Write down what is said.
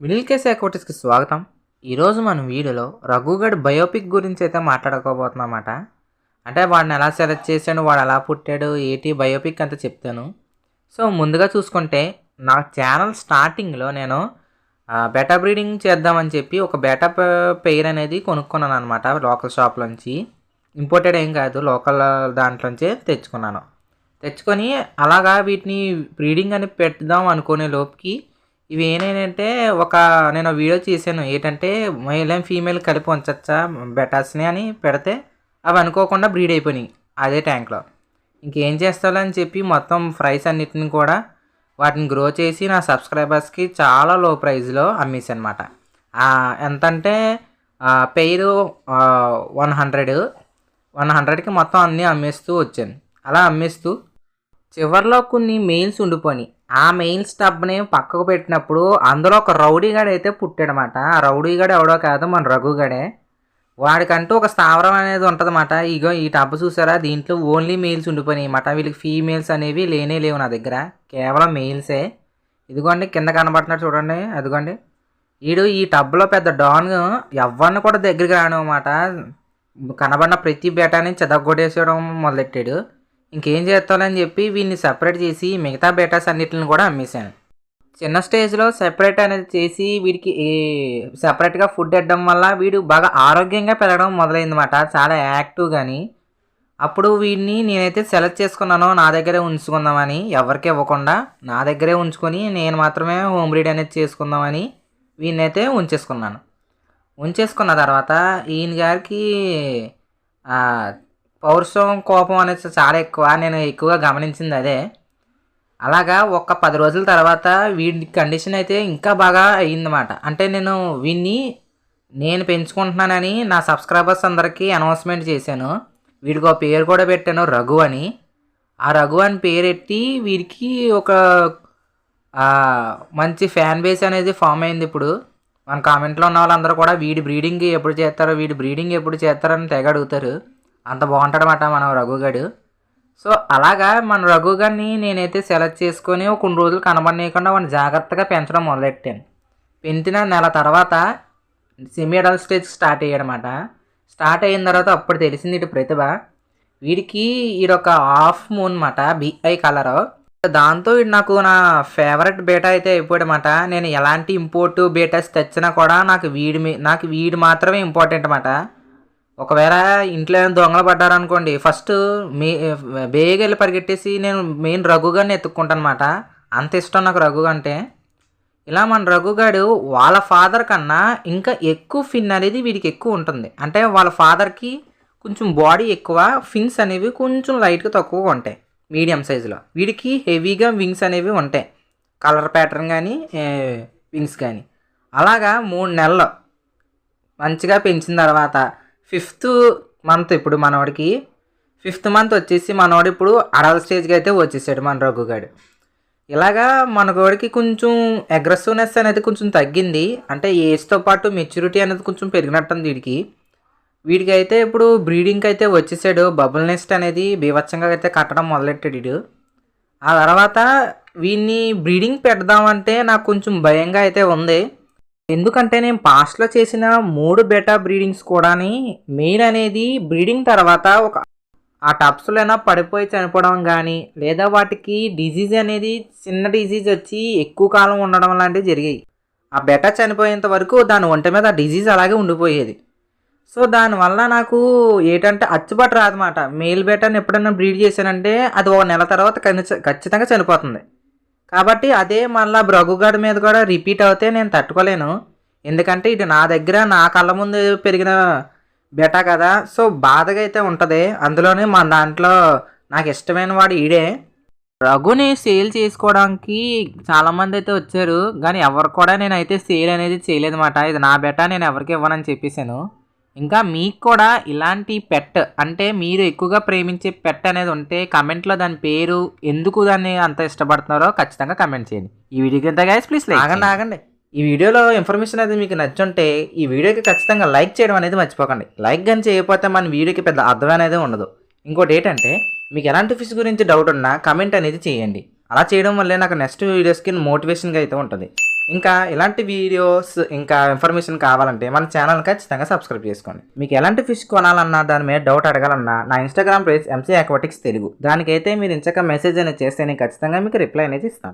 Middle case ఎకోటిస్కి స్వాగతం. ఈరోజు మనం వీడియోలో రఘుగడ్ బయోపిక్ గురించి అయితే మాట్లాడుకోబోతున్నామాట. అంటే వాడిని ఎలా సెలెక్ట్ చేశాడు వాడు ఎలా పుట్టాడు ఏటి బయోపిక్ అంతా చెప్తాను. సో ముందుగా చూసుకుంటే నా ఛానల్ స్టార్టింగ్లో నేను బెటా బ్రీడింగ్ చేద్దామని చెప్పి ఒక బెటా పెయిర్ అనేది కొనుక్కున్నాను అనమాట లోకల్ షాప్లోంచి ఇంపోర్టెడ్ ఏం కాదు లోకల్ దాంట్లోంచే తెచ్చుకున్నాను. తెచ్చుకొని అలాగా వీటిని బ్రీడింగ్ అని పెడదాం అనుకునే లోపుకి ఇవి ఏంటంటే ఒక నేను వీడియో చేశాను. ఏంటంటే మేల్ అండ్ ఫీమేల్ కలిపి ఉంచచ్చా? బెటాస్ని అని పెడితే అవి అనుకోకుండా బ్రీడ్ అయిపోయినాయి అదే ట్యాంక్లో ఇంకేం చేస్తాలని చెప్పి మొత్తం ఫ్రైస్ అన్నిటిని కూడా వాటిని గ్రో చేసి నా సబ్స్క్రైబర్స్కి చాలా లో ప్రైస్లో అమ్మేసాను అనమాట ఎంత అంటే పెయిర్ వన్ హండ్రెడ్ వన్ హండ్రెడ్కి మొత్తం అన్నీ అమ్మేస్తూ వచ్చాను. అలా అమ్మేస్తూ చివరిలో కొన్ని మెయిల్స్ ఉండిపోయి ఆ మెయిన్ స్టబ్ని పక్కకు పెట్టినప్పుడు అందులో ఒక రౌడీగాడు అయితే పుట్టాడనమాట ఆ రౌడీగాడు ఎవడో కాదు మన రఘుగాడే వాడికంటూ ఒక స్థావరం అనేది ఉంటుందన్నమాట. ఇగో ఈ టబ్ చూసారా? దీంట్లో ఓన్లీ మెయిల్స్ ఉండిపోయినాయి అన్నమాట. వీళ్ళకి ఫీమేల్స్ అనేవి లేనే లేవు నా దగ్గర. కేవలం మెయిల్సే. ఇదిగోండి కింద కనబడుతున్నాడు చూడండి. అదిగోండి. వీడు ఈ టబ్లో పెద్ద డాన్ ఎవరిని కూడా దగ్గరికి రానమాట కనబడిన ప్రతి బేటాని చెదగొట్టేసేయడం మొదలెట్టాడు. ఇంకేం చేస్తానని చెప్పి వీడిని సెపరేట్ చేసి మిగతా బేటాస్ అన్నిటిని కూడా అమ్మేశాను. చిన్న స్టేజ్లో సెపరేట్ అనేది చేసి వీడికి సెపరేట్గా ఫుడ్ ఇవ్వడం వల్ల వీడు బాగా ఆరోగ్యంగా పెరగడం మొదలైందన్నమాట. చాలా యాక్టివ్ కానీ అప్పుడు వీడిని నేనైతే సెలెక్ట్ చేసుకున్నాను నా దగ్గరే ఉంచుకుందామని ఎవరికి ఇవ్వకుండా నా దగ్గరే ఉంచుకొని నేను మాత్రమే హోమ్ బ్రీడ్ అనేది చేసుకుందామని వీడినైతే ఉంచేసుకున్నాను. ఉంచేసుకున్న తర్వాత ఈయన గారికి పౌరుషం కోపం అనేది చాలా ఎక్కువ. నేను ఎక్కువగా గమనించింది అదే. అలాగా ఒక పది రోజుల తర్వాత వీడి కండిషన్ అయితే ఇంకా బాగా అయ్యిందన్నమాట. అంటే నేను వీడిని నేను పెంచుకుంటున్నానని నా సబ్స్క్రైబర్స్ అందరికీ అనౌన్స్మెంట్ చేశాను. వీడికి ఒక పేరు కూడా పెట్టాను రఘు అని. ఆ రఘు అని పేరెట్టి వీడికి ఒక మంచి ఫ్యాన్ బేస్ అనేది ఫామ్ అయింది ఇప్పుడు. మన కామెంట్లో ఉన్న వాళ్ళందరూ కూడా వీడి బ్రీడింగ్ ఎప్పుడు చేస్తారో వీడి బ్రీడింగ్ ఎప్పుడు చేస్తారని తెగ అడుగుతారు. అంత బాగుంటాడనమాట మన రఘుగాడు సో అలాగా మన రఘుగాడిని నేనైతే సెలెక్ట్ చేసుకొని ఒక కొన్ని రోజులు కనబడనీయకుండా వాడిని జాగ్రత్తగా పెంచడం మొదలెట్టాను. పెంచిన నెల తర్వాత సెమీ స్టేజ్ స్టార్ట్ అయ్యాడనమాట స్టార్ట్ అయిన తర్వాత అప్పుడు తెలిసింది ఇటు ప్రతిభ. వీడికి ఈడొక హాఫ్ మూన్ అనమాట బిఐ కలర్. దాంతో వీడు నాకు నా ఫేవరెట్ బేటా అయితే అయిపోయాడమాట నేను ఎలాంటి ఇంపోర్ట్ బేటాస్ తెచ్చినా కూడా నాకు వీడి నాకు వీడి మాత్రమే ఇంపార్టెంట్ అనమాట ఒకవేళ ఇంట్లో ఏమైనా దొంగలు పడ్డారనుకోండి ఫస్ట్ మీ బేగా వెళ్ళి పరిగెట్టేసి నేను మెయిన్ రఘుగాడిని ఎత్తుక్కుంటాను అనమాట అంత ఇష్టం నాకు రఘు అంటే. ఇలా మన రఘుగాడు వాళ్ళ ఫాదర్ కన్నా ఇంకా ఎక్కువ ఫిన్ అనేది వీడికి ఎక్కువ ఉంటుంది. అంటే వాళ్ళ ఫాదర్కి కొంచెం బాడీ ఎక్కువ ఫిన్స్ అనేవి కొంచెం లైట్గా తక్కువగా ఉంటాయి. మీడియం సైజులో వీడికి హెవీగా వింగ్స్ అనేవి ఉంటాయి. కలర్ ప్యాటర్న్ కానీ వింగ్స్ కానీ అలాగా మూడు నెలలు మంచిగా పెంచిన తర్వాత ఫిఫ్త్ మంత్ ఇప్పుడు మనవాడికి ఫిఫ్త్ మంత్ వచ్చేసి మనవాడు ఇప్పుడు అరవ స్టేజ్కి అయితే వచ్చేసాడు మన రఘుగాడు. ఇలాగా మనకోడికి కొంచెం అగ్రెసివ్నెస్ అనేది కొంచెం తగ్గింది. అంటే ఏజ్తో పాటు మెచ్యూరిటీ అనేది కొంచెం పెరిగినట్టుంది వీడికి. వీడికి అయితే ఇప్పుడు బ్రీడింగ్కి అయితే వచ్చేసాడు. బబుల్ నెస్ట్ అనేది బీభత్సంగా అయితే కట్టడం మొదలెట్టాడు వీడు. ఆ తర్వాత వీడిని బ్రీడింగ్ పెడదామంటే నాకు కొంచెం భయంగా అయితే ఉంది. ఎందుకంటే నేను పాస్ట్లో చేసిన మూడు బెటా బ్రీడింగ్స్ కూడా మెయిన్ అనేది బ్రీడింగ్ తర్వాత ఒక ఆ టబ్స్లో అయినా పడిపోయి చనిపోవడం కానీ లేదా వాటికి డిజీజ్ అనేది చిన్న డిజీజ్ వచ్చి ఎక్కువ కాలం ఉండడం లాంటివి జరిగాయి. ఆ బెటా చనిపోయేంత వరకు దాని ఒంటి మీద ఆ డిజీజ్ అలాగే ఉండిపోయేది. సో దానివల్ల నాకు ఏంటంటే అచ్చుబాటు రాదన్నమాట. మేల్ బెటాని ఎప్పుడైనా బ్రీడ్ చేశానంటే అది ఒక నెల తర్వాత ఖచ్చితంగా చనిపోతుంది. కాబట్టి అదే మళ్ళీ బ్రగుగాడి మీద కూడా రిపీట్ అవుతే నేను తట్టుకోలేను. ఎందుకంటే ఇది నా దగ్గర నా కళ్ళ ముందు పెరిగిన బెట కదా సో బాధగా అయితే ఉంటుంది. అందులోనే మా దాంట్లో నాకు ఇష్టమైన వాడు ఈడే. రఘుని సేల్ చేసుకోవడానికి చాలామంది అయితే వచ్చారు కానీ ఎవరు కూడా నేనైతే సేల్ అనేది చేయలేదన్నమాట. ఇది నా బెట నేను ఎవరికి ఇవ్వనని చెప్పేశాను. ఇంకా మీకు కూడా ఇలాంటి పెట్ అంటే మీరు ఎక్కువగా ప్రేమించే పెట్ అనేది ఉంటే కమెంట్లో దాని పేరు ఎందుకు దాన్ని అంత ఇష్టపడుతున్నారో ఖచ్చితంగా కమెంట్ చేయండి. ఈ వీడియోకి ఎంత గైస్ ప్లీజ్ ఆగండి ఆగండి. ఈ వీడియోలో ఇన్ఫర్మేషన్ అనేది మీకు నచ్చుంటే ఈ వీడియోకి ఖచ్చితంగా లైక్ చేయడం అనేది మర్చిపోకండి. లైక్ కానీ చేయకపోతే మన వీడియోకి పెద్ద అర్థం అనేది ఉండదు. ఇంకోటి ఏంటంటే మీకు ఎలాంటి ఫిష్ గురించి డౌట్ ఉన్నా కమెంట్ అనేది చేయండి. అలా చేయడం వల్లే నాకు నెక్స్ట్ వీడియోస్కి మోటివేషన్గా అయితే ఉంటుంది. ఇంకా ఇలాంటి వీడియోస్ ఇంకా ఇన్ఫర్మేషన్ కావాలంటే మన ఛానల్ ఖచ్చితంగా సబ్స్క్రైబ్ చేసుకోండి. మీకు ఎలాంటి ఫిష్ కొనాలన్నా దాని మీద డౌట్ అడగాలన్నా నా Instagram page MC aquatics Telugu. దానికైతే మీరు ఇంచక మెసేజ్ అనేది చేస్తే నేను ఖచ్చితంగా మీకు రిప్లై అనేది ఇస్తాను.